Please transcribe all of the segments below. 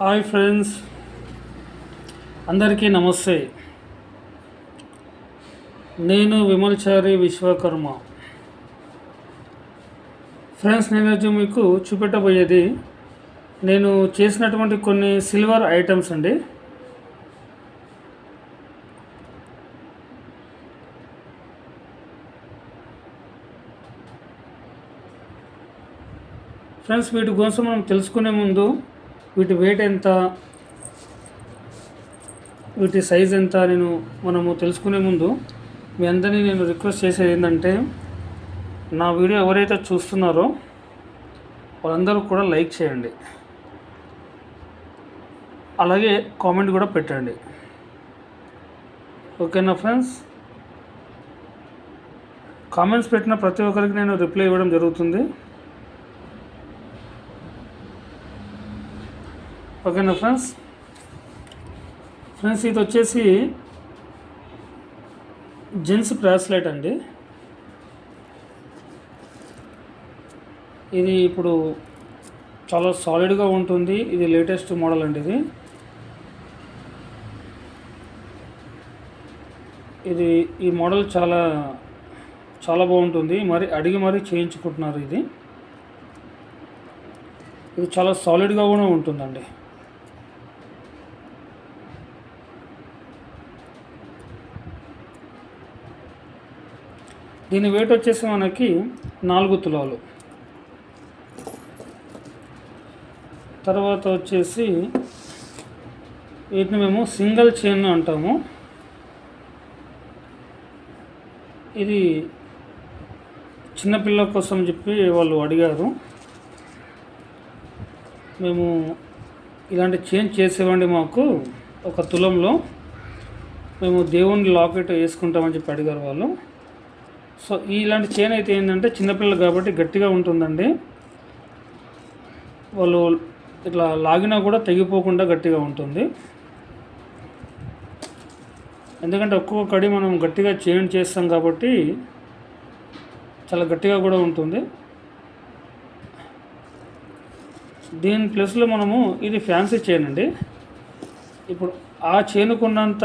Hi friends. అందరికీ నమస్తే. నేను విమల్చారి విశ్వకర్మ. ఫ్రెండ్స్ నేను మీకు చూపెట్టబోయేది నేను చేసినటువంటి కొన్ని సిల్వర్ ఐటమ్స్ అండి. ఫ్రెండ్స్ వీటి కోసం మనం తెలుసుకునే ముందు వీటి వెయిట్ ఎంత? వీటి సైజ్ ఎంత నేను మనము తెలుసుకునే ముందు మీ అందరినీ నేను రిక్వెస్ట్ చేసేది ఏంటంటే నా వీడియో ఎవరైతే చూస్తున్నారో వాళ్ళందరూ కూడా లైక్ చేయండి. అలాగే కామెంట్ కూడా పెట్టండి. ఓకేనా ఫ్రెండ్స్ కామెంట్స్ పెట్టిన ప్రతి ఒక్కరికి నేను రిప్లై ఇవ్వడం జరుగుతుంది. ఓకేనా ఫ్రెండ్స్? ఫ్రెండ్స్ ఇది వచ్చేసి జెంట్స్ బ్రాస్లెట్ అండి. ఇది ఇప్పుడు చాలా సాలిడ్గా ఉంటుంది. ఇది లేటెస్ట్ మోడల్ అండి ఇది. ఇది ఈ మోడల్ చాలా చాలా బాగుంటుంది. మరి అడిగి మరీ చేయించుకుంటున్నారు ఇది. ఇది చాలా సాలిడ్గా కూడా ఉంటుందండి. దీని వెయిట్ వచ్చేసి మనకి నాలుగు తులాలు. తర్వాత వచ్చేసి వీటిని మేము సింగిల్ చైన్ అంటాము. ఇది చిన్నపిల్లల కోసం చెప్పి వాళ్ళు అడిగారు. మేము ఇలాంటి చేంజ్ చేసేవండి మాకు ఒక తులంలో. మేము దేవుని లాకెట్ వేసుకుంటామని చెప్పి అడిగారు వాళ్ళు. సో ఇలాంటి చైన్ అయితే ఏంటంటే చిన్నపిల్లలు కాబట్టి గట్టిగా ఉంటుందండి. వాళ్ళు ఇట్లా లాగినా కూడా తెగిపోకుండా గట్టిగా ఉంటుంది. ఎందుకంటే ఒక్కొక్క కడి మనం గట్టిగా చైన్ చేస్తాం కాబట్టి చాలా గట్టిగా కూడా ఉంటుంది. దీని ప్లస్లో మనము ఇది ఫ్యాన్సీ చైన్ అండి. ఇప్పుడు ఆ చేనుకున్నంత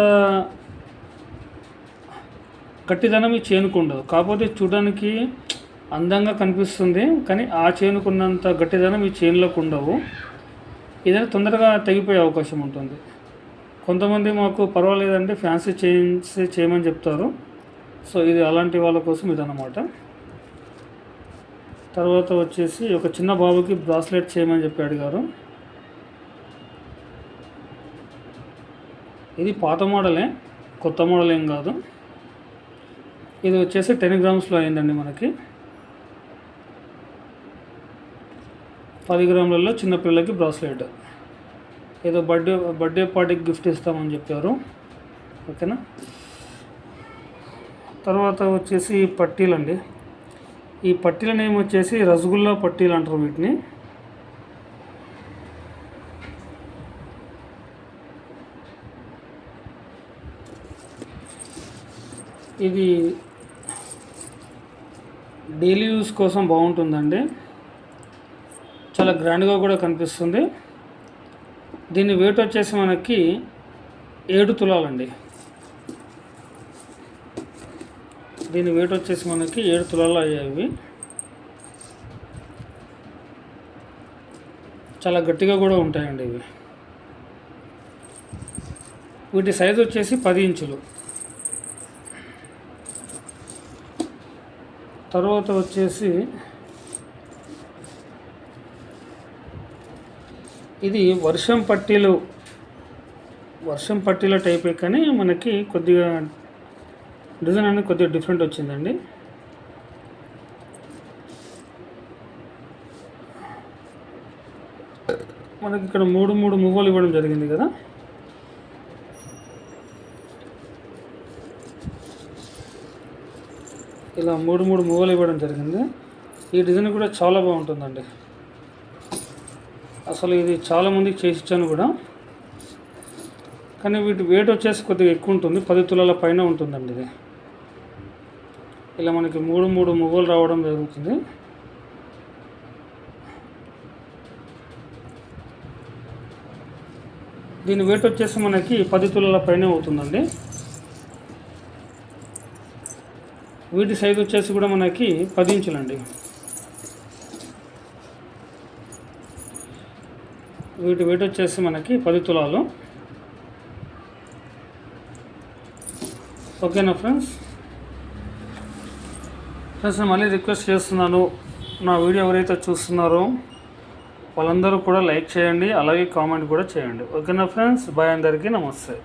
గట్టిదనం ఈ చేనుకు ఉండదు. కాకపోతే చూడడానికి అందంగా కనిపిస్తుంది కానీ ఆ చేనుకున్నంత గట్టిదనం ఈ చేనులోకి ఉండవు. ఏదైనా తొందరగా తెగిపోయే అవకాశం ఉంటుంది. కొంతమంది మాకు పర్వాలేదంటే ఫ్యాన్సీ చైన్స్ చేయమని చెప్తారు. సో ఇది అలాంటి వాళ్ళ కోసం ఇదన్నమాట. తర్వాత వచ్చేసి ఒక చిన్న బాబుకి బ్రాస్లెట్ చేయమని చెప్పి అడిగారు. ఇది పాత మోడలే కొత్త మోడల్ ఏం కాదు. ఇది వచ్చేసి టెన్ గ్రామ్స్లో అయిందండి మనకి. పది గ్రాములలో చిన్నపిల్లలకి బ్రాస్లెట్. ఏదో బర్త్డే బర్త్డే పార్టీకి గిఫ్ట్ ఇస్తామని చెప్పారు. ఓకేనా? తర్వాత వచ్చేసి పట్టీలండి. పట్టీలు అండి ఈ పట్టీల నేమ్ వచ్చేసి రసగుల్లా పట్టీలు అంటారు వీటిని. ఇది డైలీ యూస్ కోసం బాగుంటుందండి. చాలా గ్రాండ్గా కూడా కనిపిస్తుంది. దీని వెయిట్ వచ్చేసి మనకి ఏడు తులాలండి. దీని వెయిట్ వచ్చేసి మనకి ఏడు తులాలు అయ్యాయి చాలా గట్టిగా కూడా ఉంటాయండి ఇవి. వీటి సైజ్ వచ్చేసి పది ఇంచులు. తర్వాత వచ్చేసి ఇది వర్షం పట్టీలు వర్షం పట్టీల టైపే కానీ మనకి కొద్దిగా డిజైన్ అనేది కొద్దిగా డిఫరెంట్ వచ్చిందండి. మనకి ఇక్కడ మూడు మూడు మువ్వలు ఇవ్వడం జరిగింది కదా. ఇలా మూడు మూడు మువ్వలు ఇవ్వడం జరిగింది. ఈ డిజైన్ కూడా చాలా బాగుంటుందండి. అసలు ఇది చాలామందికి చేసి ఇచ్చాను కూడా. కానీ వీటి వెయిట్ వచ్చేసి కొద్దిగా ఎక్కువ ఉంటుంది. పది తులాల పైన ఉంటుందండి ఇది. ఇలా మనకి మూడు మూడు మువ్వలు రావడం జరుగుతుంది. దీని వెయిట్ వచ్చేసి మనకి పది తులాల పైన అవుతుందండి. వీటి సైజు వచ్చేసి కూడా మనకి పది ఇంచులండి. వీటి వెయిట్ వచ్చేసి మనకి పది తులాలు. ఓకేనా ఫ్రెండ్స్ ఫ్రెండ్స్ నేను మళ్ళీ రిక్వెస్ట్ చేస్తున్నాను. నా వీడియో ఎవరైతే చూస్తున్నారో వాళ్ళందరూ కూడా లైక్ చేయండి అలాగే కామెంట్ కూడా చేయండి. ఓకేనా ఫ్రెండ్స్ బాయ్ అందరికీ నమస్తే.